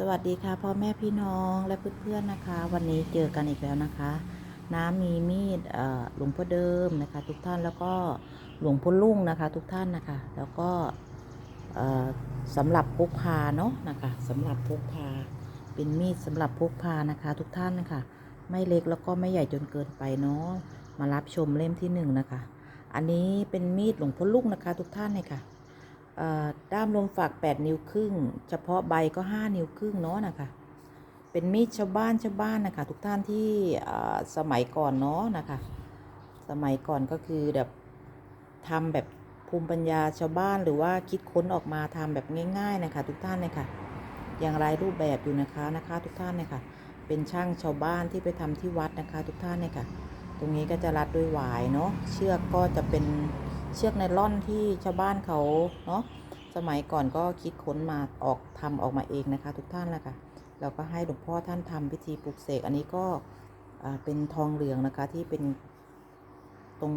สวัสดีค่ะพ่อแม่พี่น้องและเพื่อนๆนะคะ วันนี้เจอกันอีกแล้วนะคะ น้ำมีมีดเอ่อหลวงพ่อเดิมนะคะ ทุกท่านแล้วก็หลวงพ่อลุ่งนะคะ ทุกท่านนะคะ แล้วก็เอ่อสำหรับพกพาเนาะนะคะสำหรับพกพาเป็นมีดสำหรับพกพานะคะ ทุกท่านนะคะ ไม่เล็กแล้วก็ไม่ใหญ่จนเกินไปเนาะมารับชมเล่มที่หนึ่งนะคะ อันนี้เป็นมีดหลวงพ่อลุ่งนะคะ ทุกท่านเลยค่ะ ด้ามลมฝัก8 นิ้วครึ่ง เฉพาะใบก็ 5 นิ้วครึ่งเนาะนะคะ เป็นมีดชาวบ้านชาวบ้านนะคะ ทุกท่านที่สมัยก่อนเนาะนะคะ สมัยก่อนก็คือแบบทำแบบภูมิปัญญาชาวบ้านหรือว่าคิดค้นออกมาทำแบบง่าย ๆนะคะ ทุกท่านเลยค่ะอย่างไรรูปแบบอยู่นะคะนะคะ ทุกท่านเลยค่ะเป็นช่างชาวบ้านที่ไปทำที่วัดนะคะ ทุกท่านเลยค่ะตรงนี้ก็จะรัดด้วยหวายเนาะเชือกก็จะเป็น เชือกไนล่อนที่ชาวบ้านเขาเนาะสมัยก่อนก็คิดค้นมาออกทำออกมาเองนะคะ ทุกท่านแหละค่ะเราก็ให้หลวงพ่อท่านทำพิธีปลุกเสกอันนี้ก็เป็นทองเหลืองนะคะที่เป็นตรง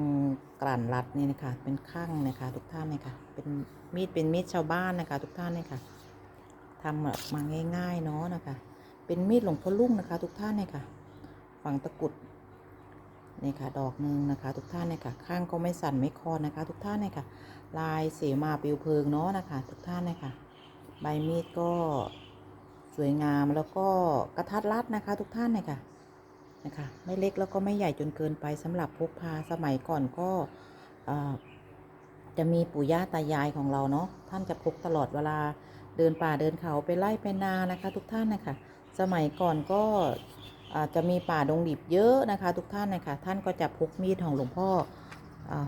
กลั่นรัดนี่นะคะเป็นข้างนะคะ ทุกท่านเลยค่ะเป็นมีดเป็นมีดชาวบ้านนะคะ ทุกท่านเลยค่ะทำมาง่ายๆเนาะนะคะ เป็นมีดหลวงพ่อลุ่งนะคะ ทุกท่านเลยค่ะฝังตะกุด นี่ค่ะดอกหนึ่งนะคะ ทุกท่านเนี่ยค่ะข้างก็ไม่สั่นไม่คอนนะคะ ทุกท่านเนี่ยค่ะ ลายเสมาปิวเพลิงเนาะนะคะ ทุกท่านเนี่ยค่ะ ใบมีดก็สวยงามแล้วก็กระทัดรัดนะคะ ทุกท่านเนี่ยค่ะนะคะไม่เล็กแล้วก็ไม่ใหญ่จนเกินไปสำหรับพกพาสมัยก่อนก็จะมีปู่ย่าตายายของเราเนาะท่านจะพกตลอดเวลาเดินป่าเดินเขาไปไล่ไปนานะคะ ทุกท่านนะคะสมัยก่อนก็ จะมีป่าดงดิบเยอะนะคะ ทุกท่านนะคะท่านก็จะพกมีดของหลวงพ่อ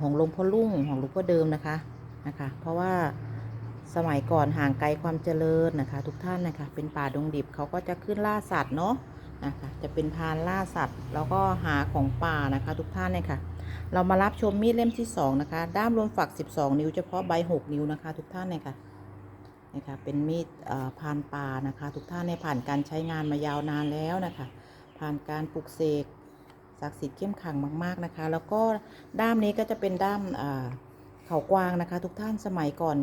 ของหลวงพ่อลุ่งของหลวงพ่อเดิมนะคะนะคะ เพราะว่าสมัยก่อนห่างไกลความเจริญนะคะ ทุกท่านนะคะเป็นป่าดงดิบเขาก็จะขึ้นล่าสัตว์เนาะนะคะจะเป็นพานล่าสัตว์ แล้วก็หาของป่านะคะ ทุกท่านเนี่ยค่ะ เรามารับชมมีดเล่มที่สองนะคะ ด้ามรวมฝัก 12 นิ้วเฉพาะใบ 6 นิ้วนะคะ ทุกท่านเนี่ยค่ะนะคะเป็นมีดพานป่านะคะ ทุกท่านในผ่านการใช้งานมายาวนานแล้วนะคะ ผ่านการปลุกเสกศักดิ์สิทธิ์เข้มขังมากๆนะคะ แล้วก็ด้ามนี้ก็จะเป็นด้ามเขากวางนะคะ ทุกท่านสมัยก่อน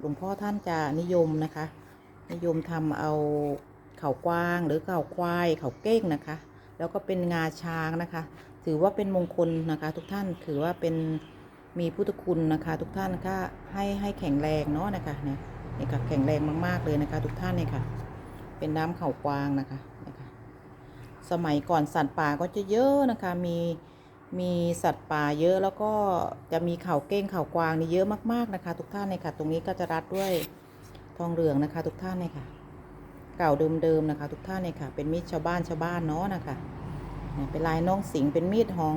หลวงพ่อท่านจะนิยมนะคะ นิยมทำเอาเขากวางหรือเขาควายเขาเก้งนะคะ แล้วก็เป็นงาช้างนะคะ ถือว่าเป็นมงคลนะคะ ทุกท่านถือว่าเป็นมีพุทธคุณนะคะ ทุกท่านก็ให้ให้แข็งแรงเนาะนะคะเนี่ยนี่ค่ะแข็งแรงมากๆเลยนะคะ ทุกท่านเนี่ยค่ะ เป็นน้ำเขากวางนะคะ สมัยก่อนสัตว์ป่าก็จะเยอะนะคะ มีมีสัตว์ป่าเยอะแล้วก็จะมีเข่าเก้งเข่ากวางนี่เยอะมากๆนะคะ ทุกท่านเลยค่ะ ตรงนี้ก็จะรัดด้วยทองเหลืองนะคะ ทุกท่านเลยค่ะ เก่าเดิมๆนะคะ ทุกท่านเลยค่ะ เป็นมีดชาวบ้านชาวบ้านเนาะนะคะเป็นลายน้องสิงเป็นมีดของ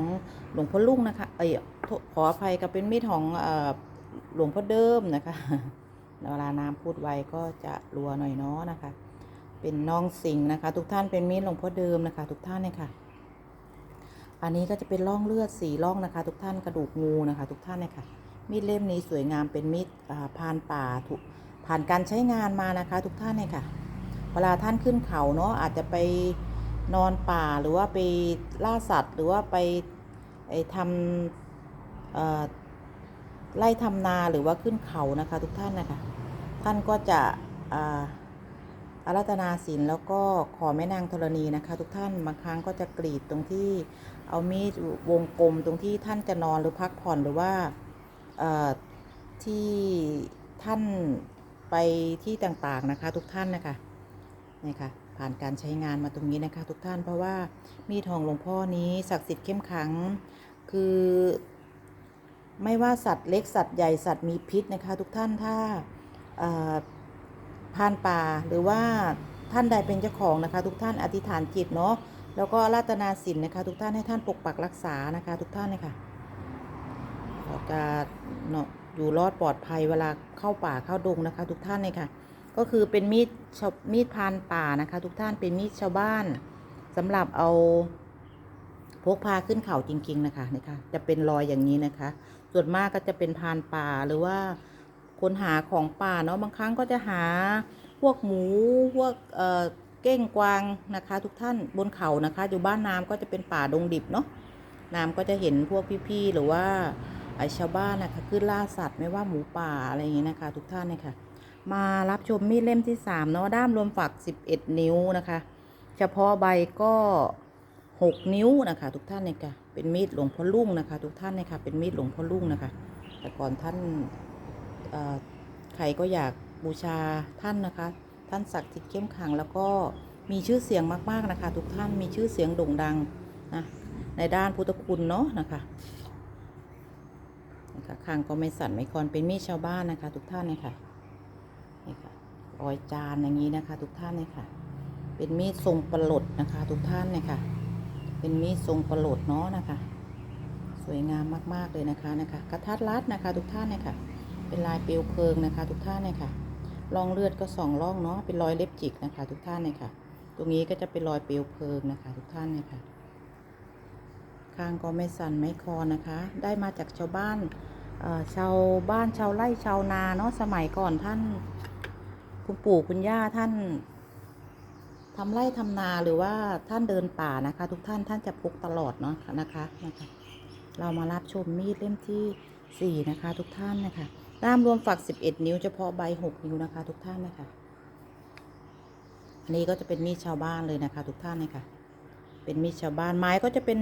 หลวงพ่อลุ่งนะคะ เอ้ยโทษขออภัยกับเป็นมีดของอหลวงพ่อเดิมนะคะเวลาน้ำพูดไวก็จะรัวหน่อยเนาะนะคะ เป็นน้องสิงนะคะ ทุกท่านเป็นมีดหลวงพ่อเดิมนะคะ ทุกท่านเนี่ยค่ะ อันนี้ก็จะเป็นร่องเลือดสีร่องนะคะ ทุกท่านกระดูกงูนะคะ ทุกท่านเนี่ยค่ะ มีดเล่มนี้สวยงามเป็นมีดอ่านป่าถูกผ่านการใช้งานมานะคะ ทุกท่านเนี่ยค่ะ เวลาท่านขึ้นเขาเนาะอาจจะไปนอนป่าหรือว่าไปล่าสัตว์ หรือว่าไปไทำไล่ทำนาหรือว่าขึ้นเขานะคะ ทุกท่านนะคะ ท่านก็จะอ่า อารัตนาศีลแล้วก็ขอแม่นางธรณีนะคะ ทุกท่านบางครั้งก็จะกรีดตรงที่เอามีดวงกลมตรงที่ท่านจะนอนหรือพักผ่อนหรือว่าที่ท่านไปที่ต่างๆนะคะ ทุกท่านนะคะนี่ค่ะผ่านการใช้งานมาตรงนี้นะคะ ทุกท่านเพราะว่ามีทองหลวงพ่อนี้ศักดิ์สิทธิ์เข้มขังคือ ไม่ว่าสัตว์เล็กสัตว์ใหญ่สัตว์มีพิษนะคะ ทุกท่านถ้า พานป่าหรือว่าท่านใดเป็นเจ้าของนะคะ ทุกท่านอธิษฐานจิตเนาะแล้วก็ราตนาศีลนะคะ ทุกท่านให้ท่านปกปักรักษานะคะ ทุกท่านเลยค่ะเราจะเนาะอยู่รอดปลอดภัยเวลาเข้าป่าเข้าดงนะคะ ทุกท่านเลยค่ะ ก็คือเป็นมีดมีดพานป่านะคะ ทุกท่านเป็นมีดชาวบ้านสำหรับเอาพกพาขึ้นเขาจริง ๆ นะคะนี่ค่ะจะเป็นรอยอย่างนี้นะคะ ส่วนมากก็จะเป็นพานป่าหรือว่า คนหาของป่าเนาะบางครั้งก็จะหาพวกหมูพวกเอ่อเก้งกวางนะคะ ทุกท่านบนเขานะคะ อยู่บ้านน้ำก็จะเป็นป่าดงดิบเนาะน้ำก็จะเห็นพวกพี่ๆหรือว่าไอชาวบ้านนะคะขึ้นล่าสัตว์ไม่ว่าหมูป่าอะไรอย่างเงี้ยนะคะ ทุกท่านเนี่ยค่ะ มารับชมมีดเล่มที่สามเนาะด้ามรวมฝัก11นิ้วนะคะ เฉพาะใบก็6นิ้วนะคะ ทุกท่านเนี่ยค่ะเป็นมีดหลวงพ่อลุ่งนะคะ ทุกท่านเนี่ยค่ะเป็นมีดหลวงพ่อลุ่งนะคะ แต่ก่อนท่าน ใครก็อยากบูชาท่านนะคะ ท่านศักดิ์สิทธิ์เข้มขัง แล้วก็มีชื่อเสียงมากๆนะคะ ทุกท่านมีชื่อเสียงโด่งดังนะในด้านพุทธคุณเนาะนะคะนะคะข้างก็ไม่สั่นไม่คอนเป็นมีดชาวบ้านนะคะ ทุกท่านเนี่ยค่ะนี่ค่ะรอยจานอย่างนี้นะคะ ทุกท่านเนี่ยค่ะ เป็นมีดทรงประหลดนะคะ ทุกท่านเนี่ยค่ะ เป็นมีดทรงประหลดเนาะนะคะ สวยงามมากๆเลยนะคะนะคะกระทัดรัดนะคะ ทุกท่านเนี่ยค่ะ เป็นลายเปลวเพลิงนะคะ ทุกท่านเนี่ยค่ะร่องเลือดก็สองร่องเนาะเป็นรอยเล็บจิกนะคะ ทุกท่านเนี่ยค่ะ ตรงนี้ก็จะเป็นรอยเปลวเพลิงนะคะ ทุกท่านเนี่ยค่ะ ข้างก็ไม่สั่นไม่คอนนะคะ ได้มาจากชาวบ้านชาวบ้านชาวไร่ชาวนาเนาะสมัยก่อนท่าน คุณปู่คุณย่าท่านทำไร่ทำนาหรือว่าท่านเดินป่านะคะ ทุกท่านท่านจะพกตลอดเนาะนะคะนะคะ เรามารับชมมีดเล่มที่4นะคะ ทุกท่านนะคะ ด้ามรวมฝัก 11 นิ้วเฉพาะใบ 6 นิ้วนะคะ ทุกท่านนะคะ อันนี้ก็จะเป็นมีดชาวบ้านเลยนะคะ ทุกท่านนะคะเป็นมีดชาวบ้านไม้ก็จะเป็น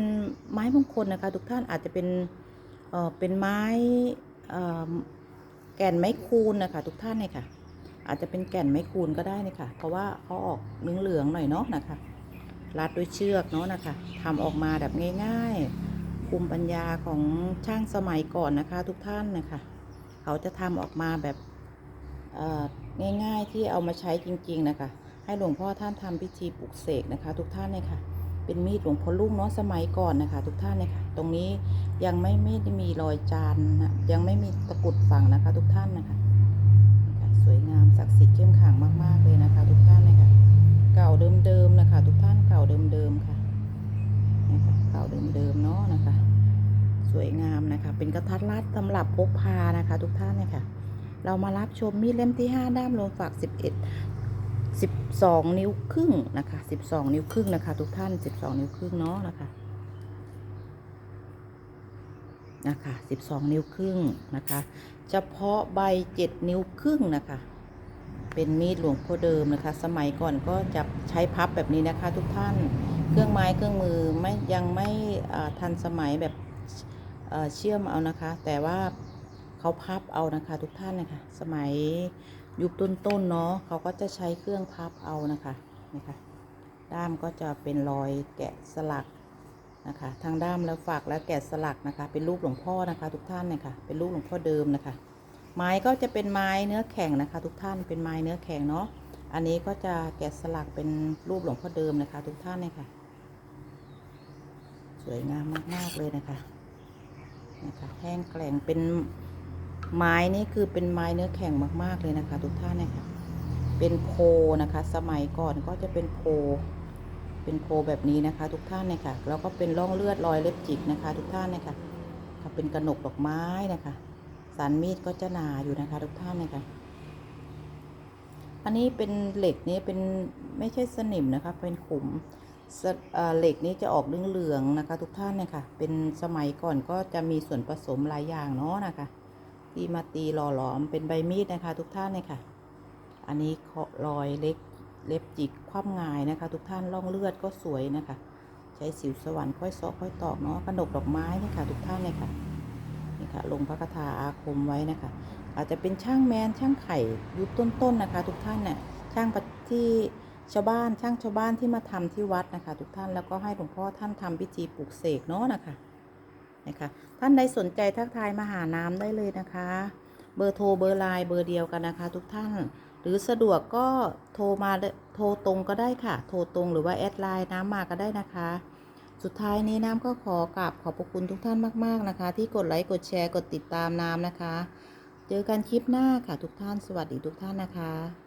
ไม้มงคลนะคะ ทุกท่านอาจจะเป็นเอ่อเป็นไม้เอ่อแก่นไม้คูนนะคะ ทุกท่านเนี่ยค่ะ อาจจะเป็นแก่นไม้คูนก็ได้นะคะเพราะว่าเขาออกเหลืองๆหน่อยเนาะนะคะรัดด้วยเชือกเนาะนะคะทำออกมาแบบง่าย ๆ ภูมิปัญญาของช่างสมัยก่อนนะคะ ทุกท่านนะคะ เขาจะทำออกมาแบบง่ายๆที่เอามาใช้จริง ๆ นะคะ ให้หลวงพ่อท่านทำพิธีปลุกเสกนะคะ ทุกท่านเลยค่ะ เป็นมีดหลวงพ่อลุ่งเนาะสมัยก่อนนะคะ ทุกท่านเลยค่ะ ตรงนี้ยังไม่ไม่ได้มีรอยจานนะยังไม่มีตะกุดฝังนะคะ ทุกท่านนะคะ สวยงามศักดิ์สิทธิ์เข้มขังมากๆเลยนะคะ ทุกท่านเลยค่ะ เก่าเดิมๆนะคะ ทุกท่านเก่าเดิมๆค่ะเก่าเดิมๆเนาะนะคะ วยงามนะคะ เป็นกระทัดรัดสำหรับพกพานะคะ ทุกท่านเนี่ยค่ะ เรามารับชมมีดเล่มที่ 5 ด้ามรวมฝัก11 12 นิ้วครึ่งนะคะ 12 นิ้วครึ่งนะคะ ทุกท่าน 12 นิ้วครึ่งเนาะนะคะนะคะ12 นิ้วครึ่งนะคะ เฉพาะใบ 7 นิ้วครึ่งนะคะ เป็นมีดหลวงพ่อเดิมนะคะ สมัยก่อนก็จะใช้พับแบบนี้นะคะ ทุกท่าน เครื่องไม้เครื่องมือไม่ยังไม่ทันสมัยแบบ เชื่อมเอานะคะ แต่ว่าเขาพับเอานะคะทุกท่านนะคะสมัยยุคต้นๆเนาะเขาก็จะใช้เครื่องพับเอานะคะนะคะ ด้ามก็จะเป็นรอยแกะสลักนะคะทางด้ามแล้วฝักแล้วแกะสลักนะคะ เป็นรูปหลวงพ่อนะคะ ทุกท่านนะคะเป็นรูปหลวงพ่อเดิมนะคะ ไม้ก็จะเป็นไม้เนื้อแข็งนะคะ ทุกท่านเป็นไม้เนื้อแข็งเนาะอันนี้ก็จะแกะสลักเป็นรูปหลวงพ่อเดิมนะคะ ทุกท่านเลยค่ะ สวยงามมากๆเลยนะคะ นะคะแห้งแกร่งเป็นไม้นี่คือเป็นไม้เนื้อแข็งมาก ๆ เลยนะคะ ทุกท่านนี่ยค่ะเป็นโพนะคะ สมัยก่อนก็จะเป็นโพ เป็นโพแบบนี้นะคะ ทุกท่านเนี่ยค่ะแล้วก็เป็นร่องเลือดรอยเล็บจิกนะคะ ทุกท่านเนี่ยค่ะค่ะเป็นกระหนกดอกไม้นะคะ สันมีดก็จะหนาอยู่นะคะ ทุกท่านนะคะอันนี้เป็นเหล็กนี้เป็นไม่ใช่สนิมนะคะ เป็นขุม เหล็กนี้จะออกเหลืองๆนะคะ ทุกท่านเนี่ยค่ะ เป็นสมัยก่อนก็จะมีส่วนผสมหลายอย่างเนาะนะคะ ที่มาตีหล่อหลอมเป็นใบมีดนะคะ ทุกท่านเนี่ยค่ะ อันนี้เคาะรอยเล็กเล็บจิกคว่ำงายนะคะ ทุกท่านร่องเลือดก็สวยนะคะ ใช้สิวสวรรค์ค่อยซาะค่อยตอกเนาะกระหนกดอกไม้นี่ค่ะ ทุกท่านเนี่ยค่ะนี่ค่ะลงพระคาถาอาคมไว้นะคะ อาจจะเป็นช่างแมนช่างไข่ยุคต้นๆนะคะ ทุกท่านเนี่ยช่างที่ ชาวบ้านช่างชาวบ้านที่มาทำที่วัดนะคะ ทุกท่านแล้วก็ให้หลวงพ่อท่านทำพิธีปลุกเสกเนาะนะคะนะคะท่านใดสนใจทักทายมาหาน้ำได้เลยนะคะ เบอร์โทรเบอร์ไลน์เบอร์เดียวกันนะคะ ทุกท่านหรือสะดวกก็โทรมาโทรตรงก็ได้ค่ะ โทรตรงหรือว่าแอดไลน์น้ำมาก็ได้นะคะ สุดท้ายนี้น้ำก็ขอกราบขอบพระคุณทุกท่านมากๆนะคะ ที่กดไลค์กดแชร์กดติดตามน้ำนะคะ เจอกันคลิปหน้าค่ะทุกท่านสวัสดีทุกท่านนะคะ